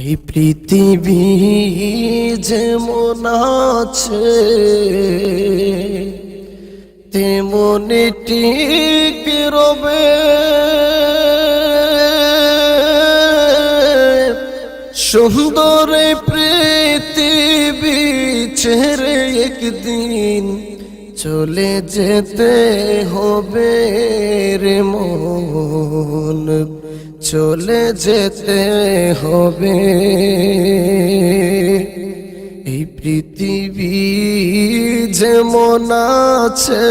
এই পৃথিবী যেমন আছে তেমনি ঠিক রবে। সুন্দর পৃথিবী ছেড়ে একদিন চলে যেতে হবে রে মন। চলে যেতে হবে। এই পৃথিবী যেমন আছে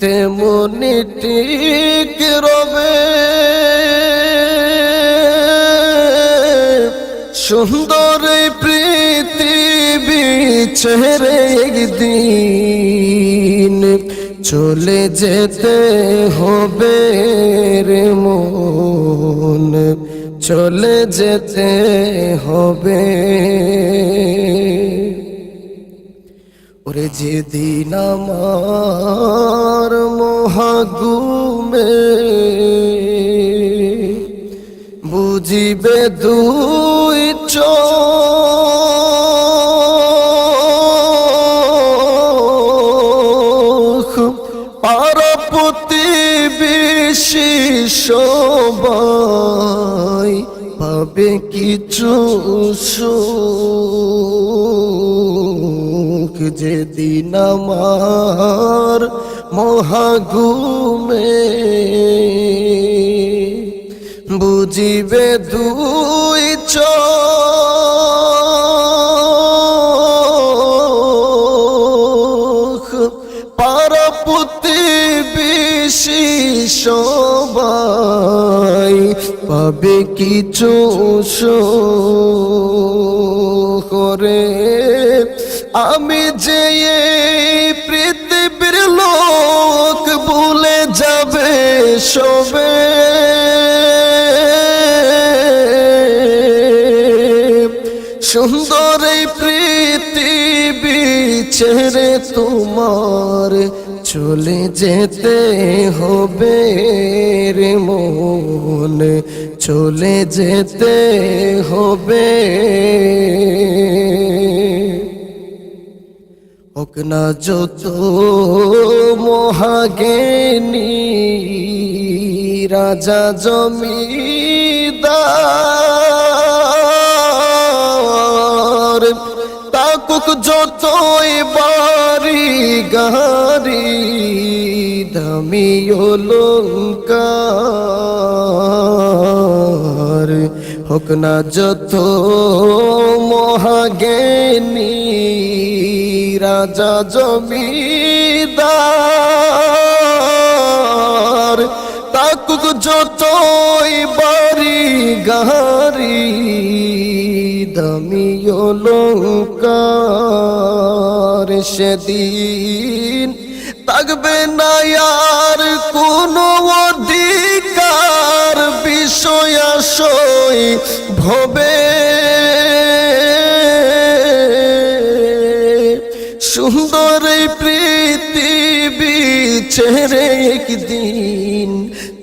তেমনি ঠিক রবে। সুন্দর পৃথিবী ছেড়ে একদিন চলে যেতে হবে রে মন। চলে যেতে হবে। ওরে যেদিন আমার মহাগুমে বুঝিবে দুই চোখ পাবে কিছু সুখ যেদিন আমার মহাগুমে বুঝিবে দুই চোখ। পারপতি বেশি সবাই পাবে কিছু করে আমি যে পৃথিবীর লোক ভুলে যাবে সবে। সুন্দর এই পৃথিবী ছেড়ে তোমার চলে যেতে হবে রে মন। চলে যেতে হবে। হোক না যত মহাগেনী রাজা জমিদার তাকুক যতই বাড়ি গাড়ি দামি অলঙ্কার। হোক না যত মহাজ্ঞানী, রাজা জমিদার, তাকুক যতই বাড়ি গাড়ি দামি অলঙ্কার। সেদিন থাকবে না আর কোনো অধিকার বিষয় আসই ভবে। সুন্দর পৃথিবী ছেড়ে একদিন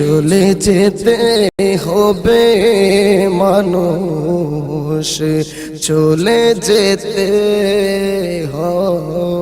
চলে যেতে হবে মানুষ চলে যেতে হবে।